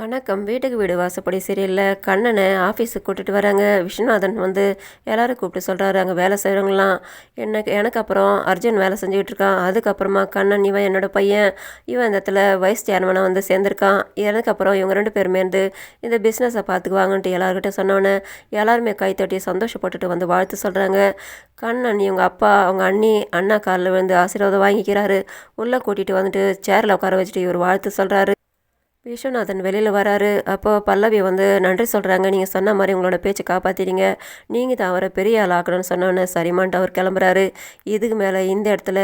வணக்கம். வீட்டுக்கு வீடு வாசப்படி சரியில்லை கண்ணனை ஆஃபீஸுக்கு கூட்டிகிட்டு வராங்க. விஸ்வநாதன் வந்து எல்லோரும் கூப்பிட்டு சொல்கிறாரு அங்கே வேலை செய்கிறவங்களாம் எனக்கு எனக்கு அப்புறம் அர்ஜுன் வேலை செஞ்சுக்கிட்டு இருக்கான். அதுக்கப்புறமா கண்ணன் இவன் என்னோட பையன். இவன் இந்த இடத்துல வைஸ் சேர்மனாக வந்து சேர்ந்துருக்கான். எனக்கு அப்புறம் இவங்க ரெண்டு பேருமே இருந்து இந்த பிஸ்னஸை பார்த்துக்குவாங்கன்ட்டு எல்லாருக்கிட்ட சொன்னோன்னே எல்லாருமே கை தட்டி சந்தோஷப்பட்டுட்டு வந்து வாழ்த்து சொல்கிறாங்க கண்ணன் இவங்க அப்பா அவங்க அண்ணி அண்ணா காலில் விழுந்து ஆசீர்வாதம் வாங்கிக்கிறாரு. உள்ளே கூட்டிகிட்டு வந்துட்டு சேரில் உட்கார வச்சுட்டு இவர் வாழ்த்து சொல்கிறாரு விஸ்வநாதன் வெளியில் வராரு. அப்போ பல்லவி வந்து நன்றி சொல்கிறாங்க நீங்கள் சொன்ன மாதிரி உங்களோட பேச்சை காப்பாற்றிட்டீங்க நீங்கள் தான் அவரை பெரிய ஆள் ஆக்கணும்னு சொன்னோன்னே சரிமான்ட்டு அவர் கிளம்புறாரு. இதுக்கு மேலே இந்த இடத்துல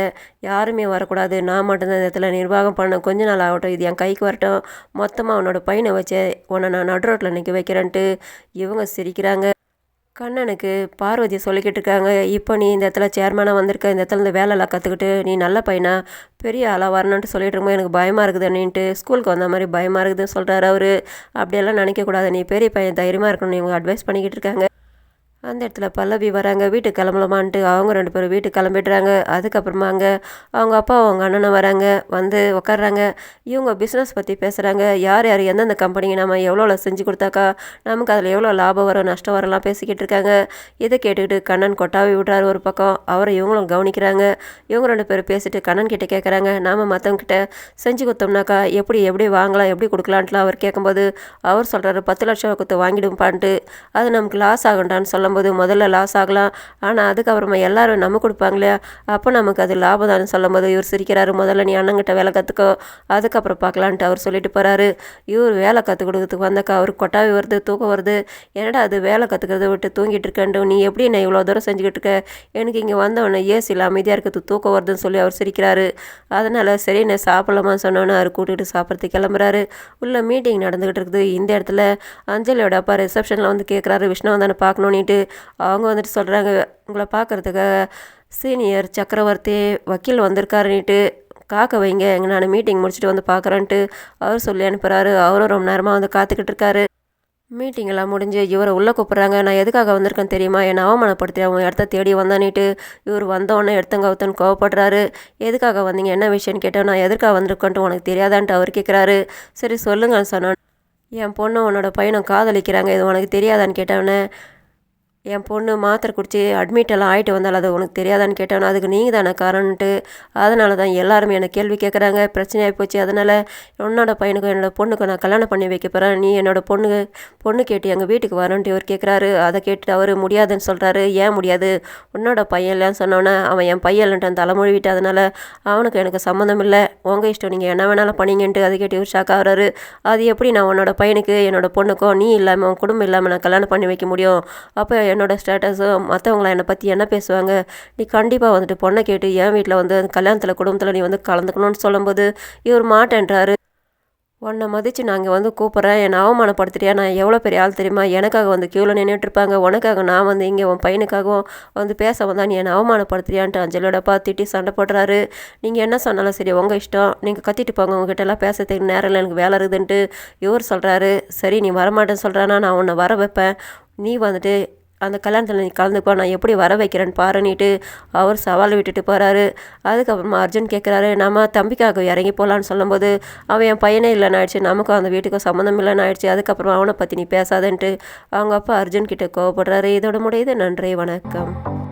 யாருமே வரக்கூடாது. நான் மட்டும்தான் இந்த இடத்துல நிர்வாகம் பண்ண கொஞ்ச நாள் ஆகட்டும். இது என் கைக்கு வரட்டும். மொத்தமாக உன்னோட பையனை வச்சு உன்னை நான் நடு ரோட்டில் நிற்க வைக்கிறேன்ட்டு இவங்க சிரிக்கிறாங்க. கண்ணனுக்கு பார்வதி சொல்லிக்கிட்டு இருக்காங்க இப்போ நீ இந்த இடத்துல சேர்மனாக வந்திருக்க இந்த இடத்துல இந்த வேலைலாம் கற்றுக்கிட்டு நீ நல்ல பையனா? பெரிய ஆளாக வரணுன்ட்டு சொல்லிட்டு இருக்கும்போது எனக்கு பயமாக இருக்குது அப்படின்ட்டு ஸ்கூலுக்கு வந்த மாதிரி பயமாக இருக்குதுன்னு சொல்கிறாரு அவர். அப்படியெல்லாம் நினைக்கக்கூடாது நீ பெரிய பையன் தைரியமாக இருக்கணும்னு இவங்க அட்வைஸ் பண்ணிக்கிட்டு இருக்காங்க. அந்த இடத்துல பல்லவி வராங்க வீட்டுக்கு கிளம்பலாமான்ட்டு அவங்க ரெண்டு பேரும் வீட்டுக்கு கிளம்பிடுறாங்க. அதுக்கப்புறமா அங்கே அவங்க அப்பா அவங்க அண்ணனும் வராங்க. வந்து உட்காடுறாங்க இவங்க பிஸ்னஸ் பற்றி பேசுகிறாங்க யார் யார் எந்தெந்த கம்பெனிக்கு நம்ம எவ்வளோ செஞ்சு கொடுத்தாக்கா நமக்கு அதில் எவ்வளோ லாபம் வரும் நஷ்டம் வரலாம் பேசிக்கிட்டு இருக்காங்க. இதை கேட்டுக்கிட்டு கண்ணன் கொட்டாவி விடுறாரு ஒரு பக்கம். அவரை இவங்களும் கவனிக்கிறாங்க. இவங்க ரெண்டு பேரும் பேசிட்டு கண்ணன் கிட்டே கேட்குறாங்க நாம் மற்றவங்கிட்ட செஞ்சு கொடுத்தோம்னாக்கா எப்படி எப்படி வாங்கலாம் எப்படி கொடுக்கலான்ட்டுலாம் அவர் கேட்கும்போது அவர் சொல்கிறாரு பத்து லட்சம் கொடுத்து வாங்கிடும்பான்ட்டு அது நமக்கு லாஸ் ஆகுண்டான்னு சொல்லும்போது முதல்ல லாஸ் ஆகலாம். ஆனால் அதுக்கப்புறமா எல்லாரும் நம்ம கொடுப்பாங்களே அப்போ நமக்கு அது லாபம் தான் சொல்லும்போது இவர் சிரிக்கிறாரு முதல்ல நீ அண்ணங்கிட்ட வேலை கற்றுக்கோ அதுக்கப்புறம் பார்க்கலான்ட்டு அவர் சொல்லிட்டு போகிறாரு இவர் வேலை கற்றுக் கொடுக்கறதுக்கு வந்தாக்கா அவருக்கு கொட்டாவி வருது தூக்கம் வருது. என்னடா அது வேலை கற்றுக்கிறத விட்டு தூங்கிட்டு இருக்கேன்ட்டு நீ எப்படி நான் இவ்வளோ தூரம் செஞ்சுக்கிட்டு இருக்க? எனக்கு இங்கே வந்தவொடனே ஏசி அமைதியாக இருக்கிறது தூக்கம் வருதுன்னு சொல்லி அவர் சிரிக்கிறாரு. அதனால் சரி நான் சாப்பிடலாமான்னு சொன்னோன்னே அவர் கூட்டிகிட்டு சாப்பிட்றதுக்கு கிளம்புறாரு. உள்ள மீட்டிங் நடந்துக்கிட்டு இருக்குது. இந்த இடத்துல அஞ்சலியோட அப்பா ரிசப்ஷனில் வந்து கேட்குறாரு விஷ்ணுவந்தனை பார்க்கணுன்னுட்டு அவங்க வந்துட்டு சொல்கிறாங்க உங்களை பார்க்குறதுக்கு சீனியர் சக்கரவர்த்தி வக்கீல் வந்திருக்காருன்னுட்டு காக்க வைங்க எங்க நான் மீட்டிங் முடிச்சுட்டு வந்து பார்க்குறேன்ட்டு அவர் சொல்லி அனுப்புகிறாரு அவரும் ரொம்ப நேரமாக வந்து காத்துக்கிட்டு இருக்காரு. மீட்டிங் எல்லாம் முடிஞ்சு இவரை உள்ளே கூப்பிட்றாங்க. நான் எதுக்காக வந்திருக்கேன்னு தெரியுமா? என்னை அவமானப்படுத்தி அவங்க இடத்த தேடி வந்தானிட்டு இவர் வந்தோடனே எடுத்தங்க ஒருத்தன் கோவப்படுறாரு. எதுக்காக வந்தீங்க? என்ன விஷயம்னு கேட்டால் நான் எதுக்காக வந்திருக்கேன்ட்டு உனக்கு தெரியாதான்ட்டு அவர் கேட்குறாரு சரி சொல்லுங்கன்னு சொன்னோன். என் பொண்ணு உன்னோட பையனும் காதலிக்கிறாங்க. இது உனக்கு தெரியாதான்னு கேட்டவனே என் பொண்ணு மாத்திரை குடிச்சு அட்மிட் எல்லாம் ஆகிட்டு வந்தால் அது உனக்கு தெரியாதான்னு கேட்டவன அதுக்கு நீங்கள் தானே காரணன்ட்டு அதனால தான் எல்லாருமே என்னை கேள்வி கேட்குறாங்க பிரச்சனையாகி போச்சு. அதனால் என்னோடய பையனுக்கும் என்னோட பொண்ணுக்கு நான் கல்யாணம் பண்ணி வைக்க போகிறேன் நீ என்னோட பொண்ணு பொண்ணு கேட்டு எங்கள் வீட்டுக்கு வரேன்ட்டு இவர் கேட்குறாரு அதை கேட்டுட்டு அவர் முடியாதுன்னு சொல்கிறாரு ஏன் முடியாது? உன்னோட பையன் இல்லைன்னு சொன்னோன்னே அவன் என் பையன் இல்லைன்ட்டு தலைமொழி விட்டு அதனால் அவனுக்கு எனக்கு சம்மந்தம் இல்லை. உங்கள் இஷ்டம். நீங்கள் என்ன வேணாலும் பண்ணீங்கன்ட்டு அதை கேட்டு இவர் ஷாக் ஆகிறாரு. அது எப்படி நான் உன்னோட பையனுக்கு என்னோட பொண்ணுக்கும் நீ இல்லாமல் உன் குடும்பம் இல்லாமல் நான் கல்யாணம் பண்ணி வைக்க முடியும்? அப்போ என்னோடய ஸ்டேட்டஸும் மற்றவங்களாம் என்னை பற்றி என்ன பேசுவாங்க? நீ கண்டிப்பாக வந்துட்டு பொண்ணை கேட்டு என் வீட்டில் வந்து அந்த கல்யாணத்தில் குடும்பத்தில் நீ வந்து கலந்துக்கணும்னு சொல்லும்போது இவர் மாட்டேன்றாரு. உன்னை மதித்து நாங்கள் வந்து கூப்பிட்றேன். என்னை அவமானப்படுத்துறியா நான் எவ்வளோ பெரிய ஆள் தெரியுமா? எனக்காக வந்து க்யூவில் நின்றுட்டுருப்பாங்க உனக்காக நான் வந்து இங்கே உன் பையனுக்காகவும் வந்து பேச வந்தா நீ என்னை அவமானப்படுத்துறியான்ட்டு அஞ்சலியோட அப்பா திட்டி சண்டை போடுறாரு நீங்கள் என்ன சொன்னாலும் சரி உங்கள் இஷ்டம். நீங்கள் கத்திட்டு போங்க. உங்ககிட்ட எல்லாம் பேசுறதுக்கு நேரம் எனக்கு வேலை இருக்குதுன்ட்டு இவர் சொல்கிறாரு சரி நீ வரமாட்டேன்னு சொல்கிறானா நான் உன்னை வர வைப்பேன். நீ வந்துட்டு அந்த கல்யாணத்தில் நீ கலந்துப்பா நான் எப்படி வர வைக்கிறேன்னு பாருன்னிட்டு அவர் சவால் விட்டுட்டு போகிறாரு அதுக்கப்புறமா அர்ஜுன் கேட்குறாரு நம்ம தம்பிக்காக இறங்கி போகலான்னு சொல்லும்போது அவன் என் பையனே இல்லைன்னு ஆயிடுச்சு நமக்கும் அந்த வீட்டுக்கும் சம்மந்தம் இல்லைன்னு ஆயிடுச்சு அதுக்கப்புறம் அவனை பற்றி நீ பேசாதன்ட்டு அவங்க அப்பா அர்ஜுன் கிட்ட கோவப்படுறாரு. இதோட முடியுது. நன்றி வணக்கம்.